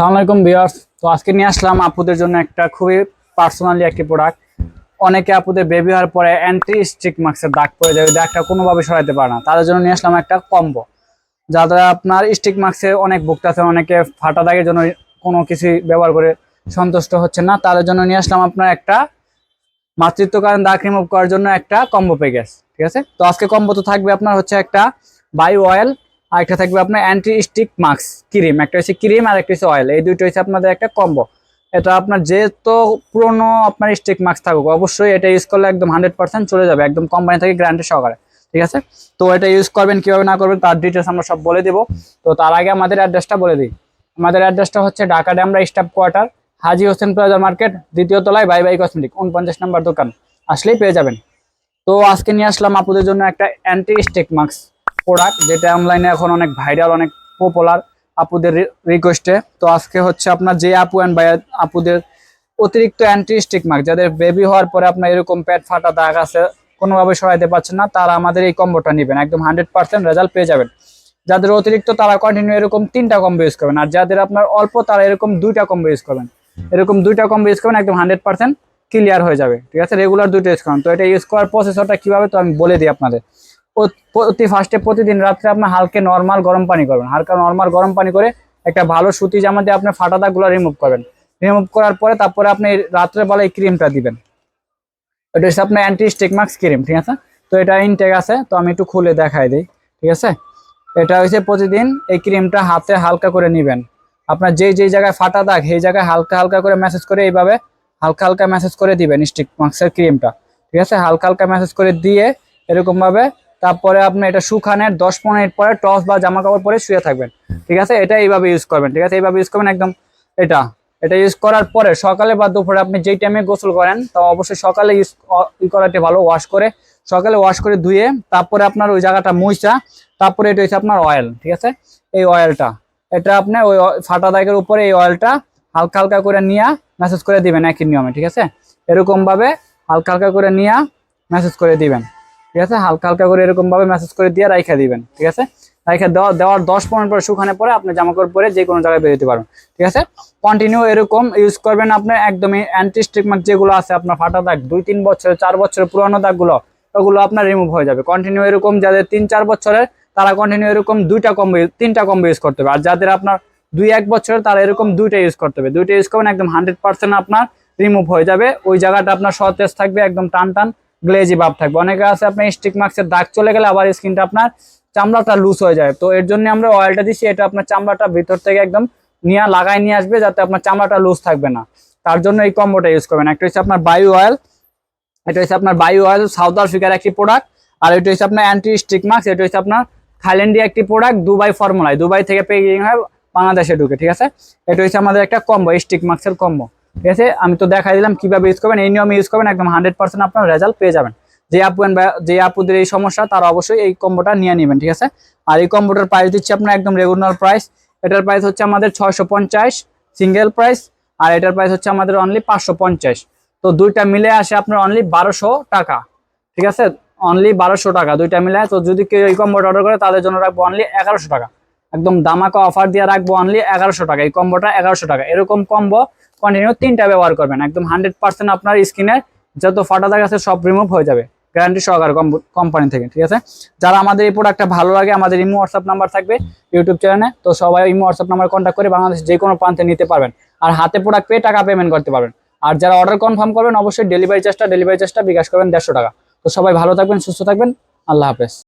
সালাম আলাইকুম বিয়ার্স তো আজকে নিয়ে আসলাম আপুদের জন্য একটা খুবই পার্সোনালি একটি প্রোডাক্ট অনেকে আপুদের বেবি হওয়ার পরে অ্যান্টি স্টিক মার্কসের দাগ পড়ে যায়, দাগটা কোনোভাবে সরাতে পারে না। তাদের জন্য নিয়ে আসলাম একটা কম্বো যারা আপনার স্টিক মার্কসে অনেক ভুগতেছে অনেকে ফাটা দাগের জন্য কোনো কিছু ব্যবহার করে সন্তুষ্ট হচ্ছে না, তাদের জন্য নিয়ে আসলাম আপনার একটা মাতৃত্বকালীন দাগ রিমুভ করার জন্য একটা কম্বো প্যাকেজ ঠিক আছে? তো আজকে কম্বো তো থাকবে আপনার হচ্ছে একটা বাই অয়েল আর একটা থাকবে আপনার অ্যান্টি স্টিক মাস্ক ক্রিম একটা হচ্ছে ক্রিম আর একটা হচ্ছে অয়েল এই দুইটা হচ্ছে আপনাদের একটা কম্বো এটা আপনার যেহেতু পুরনো আপনার স্টিক মাস্ক থাকুক, অবশ্যই এটা ইউজ করলে একদম হান্ড্রেড পার্সেন্ট চলে যাবে, একদম কোম্পানি থেকে গ্যারান্টি সহকারে, ঠিক আছে? তো এটা ইউজ করবেন, কীভাবে না করবেন তার ডিটেলস আমরা সব বলে দিব। তো তার আগে আমাদের অ্যাড্রেসটা বলে দিই। আমাদের অ্যাড্রেসটা হচ্ছে Dhaka Demra staff quarter, Haji Hossain plaza market, দ্বিতীয় তলায় বাই বাই কসমেটিক, উনপঞ্চাশ নাম্বার দোকান। আসলেই পেয়ে যাবেন। তো আজকে নিয়ে আসলাম আপুদের জন্য একটা অ্যান্টি স্টিক মাস্ক প্রোডাক্ট যেটা অনলাইনে এখন অনেক ভাইরাল অনেক পপুলার আপুদের রিকোয়েস্টে তো আজকে হচ্ছে আপনার যে আপু অ্যান্ড ভাই আপুদের অতিরিক্ত অ্যান্টি স্টিক মার্ক যাদের বেবি হওয়ার পরে আপনার এরকম পেট ফাটা দাগ আছে, কোনোভাবে সরাইতে পারছেন না, তারা আমাদের এই কম্বোটা নেবেন, একদম হান্ড্রেড পার্সেন্ট রেজাল্ট পেয়ে যাবেন। যাদের অতিরিক্ত তারা কন্টিনিউ এরকম তিনটা কম্বো ইউজ করবেন, আর যাদের আপনার অল্প তারা এরকম দুইটা কম্বো ইউজ করবেন। এরকম দুইটা কম্বো ইউজ করবেন, একদম হান্ড্রেড পার্সেন্ট ক্লিয়ার হয়ে যাবে, ঠিক আছে? রেগুলার দুটো ইউজ করুন তো এটা ইউজ করার প্রসেসরটা কীভাবে, তো আমি বলে দিই আপনাদের। প্রত- ফার্স্টে প্রতিদিন রাত্রে আপনার হালকা নর্মাল গরম পানি করবেন। হালকা নর্মাল গরম পানি করে একটা ভালো সুতি জামা দিয়ে আপনার ফাটা দাগগুলো রিমুভ করবেন। রিমুভ করার পরে তারপরে আপনি রাত্রে বেলা এই ক্রিমটা দিবেন। এটা হচ্ছে আপনার অ্যান্টি স্টিক মার্কস ক্রিম ঠিক আছে? তো এটা ইনটেক আছে, তো আমি একটু খুলে দেখাই দিই, ঠিক আছে? এটা হচ্ছে প্রতিদিন এই ক্রিমটা হাতে হালকা করে নেবেন। আপনার যেই যেই জায়গায় ফাটা দাগ, সেই জায়গায় হালকা হালকা করে ম্যাসেজ করে এইভাবে হালকা হালকা ম্যাসেজ করে দিবেন স্টিক মার্কসের ক্রিমটা ঠিক আছে? হালকা হালকা ম্যাসেজ করে দিয়ে এরকম ভাবে তারপরে আপনি এটা শুকানোর দশ পনেরো মিনিট পরে টস বা জামা কাপড় পরে শুয়ে থাকবেন। ঠিক আছে? এটা এইভাবে ইউজ করবেন। ঠিক আছে? এইভাবে ইউজ করবেন একদম এটা। এটা ইউজ করার পরে সকালে বা দুপুরে আপনি যেই টাইমে গোসল করেন, তা অবশ্যই সকালে ইউজ ই করাটা ভালো। ওয়াশ করে সকালে ওয়াশ করে ধুয়ে তারপরে আপনার ওই জায়গাটা মুইচা, তারপরে এটা হচ্ছে আপনার অয়েল ঠিক আছে? এই অয়েলটা এটা আপনি ওই ফাটা দাগের উপরে এই অয়েলটা হালকা হালকা করে নিয়ে মেসেজ করে দিবেন একই নিয়মে। ঠিক আছে? এরকমভাবে হালকা হালকা করে নিয়ে মেসেজ করে দিবেন। ঠিক আছে? হালকা হালকা করে এরকম ভাবে মেসেজ করে দিয়ে রাইখা দিবেন, ঠিক আছে? রাইখা দেওয়া দেওয়ার দশ পনেরো পরে শুকানে পরে আপনি জামা কাপড় পরে যে কোনো জায়গায় বেরোতে পারবেন, ঠিক আছে? কন্টিনিউ এরকম ইউজ করবেন আপনি একদমই অ্যান্টি স্টিকমার্ক যেগুলো আছে, আপনার ফাটা দাগ, দুই তিন বছর চার বছরের পুরোনো দাগগুলো, ওগুলো আপনার রিমুভ হয়ে যাবে। কন্টিনিউ এরকম যাদের তিন চার বছরের, তারা কন্টিনিউ এরকম দুইটা কম্বো তিনটা কম্বো ইউজ করতে হবে আর যাদের আপনার দুই এক বছরের, তারা এরকম দুইটা ইউজ করতে হবে দুইটা ইউজ করবেন, একদম হান্ড্রেড পার্সেন্ট আপনার রিমুভ হয়ে যাবে। ওই জায়গাটা আপনার সতেজ থাকবে, একদম টান টান গ্লেজি ভাব থাকবে। অনেকে আছে আপনার স্টিক মার্কসের দাগ চলে গেলে আবার স্কিনটা আপনার চামড়াটা লুজ হয়ে যায়। তো এর জন্য আমরা অয়েলটা দিচ্ছি এটা আপনার চামড়াটা ভিতর থেকে একদম নিয়ে লাগাই নিয়ে আসবে যাতে আপনার চামড়াটা লুজ থাকবে না। তার জন্য এই কম্বোটা ইউজ করবেন। একটা হচ্ছে আপনার বায়ু অয়েল এটা হচ্ছে আপনার বায়ু অয়েল সাউথ আফ্রিকার একটি প্রোডাক্ট আর এটা হচ্ছে আপনার অ্যান্টি স্টিক মার্কস এটা হচ্ছে আপনার থাইল্যান্ডের একটি প্রোডাক্ট দুবাই ফর্মুলায় দুবাই থেকে প্যাকেজিং হয়, বাংলাদেশে ঢুকে, ঠিক আছে? এটা হচ্ছে আমাদের একটা কম্বো স্টিক মার্কসের কম্বো ঠিক আছে? আমি তো দেখাই দিলাম কীভাবে ইউজ করবেন। এই নিয়মে ইউজ করবেন, একদম হান্ড্রেড পার্সেন্ট আপনার রেজাল্ট পেয়ে যাবেন। যে আপু যে আপুদের এই সমস্যা, তারা অবশ্যই এই কম্বোটা নিয়ে নেবেন, ঠিক আছে? আর এই কম্বোটার প্রাইস দিচ্ছি আপনার একদম রেগুলার প্রাইস এটার প্রাইস হচ্ছে আমাদের ছয়শো পঞ্চাশ সিঙ্গেল প্রাইস আর এটার প্রাইস হচ্ছে আমাদের অনলি পাঁচশো পঞ্চাশ। তো দুইটা মিলে আসে আপনার অনলি বারোশো টাকা, ঠিক আছে? অনলি বারোশো টাকা, দুইটা মিলে। তো যদি কেউ এই কম্বোটা অর্ডার করে, তাদের জন্য রাখব অনলি এগারোশো টাকা। একদম দামাকা অফার দিয়ে রাখব অনলি এগারোশো টাকা। এই কম্বোটা এগারোশো টাকা। এরকম কম্বো কন্টিনিউ তিনটা ব্যবহার করবেন। একদম হান্ড্রেড পার্সেন্ট আপনার স্কিনের যত ফাটা দাগ আছে সব রিমুভ হয়ে যাবে। গ্যারান্টি সহকারে কোম্পানি থেকে, ঠিক আছে? যারা আমাদের এই প্রোডাক্টটা ভালো লাগে, আমাদের ইমো হোয়াটসঅ্যাপ নাম্বার থাকবে ইউটিউব চ্যানেলে তো সবাই ইমো হোয়াটসঅ্যাপ নাম্বার কন্ট্যাক্ট করে বাংলাদেশ যে কোনো প্রান্তে নিতে পারবেন। আর হাতে প্রোডাক্ট পেয়ে টাকা পেমেন্ট করতে পারবেন। আর যারা অর্ডার কনফার্ম করবেন, অবশ্যই ডেলিভারি চার্জটা ডেলিভারি চার্জটা বিকাশ করবেন দেড়শো টাকা। তো সবাই ভালো থাকবেন, সুস্থ থাকবেন। আল্লাহ হাফেজ।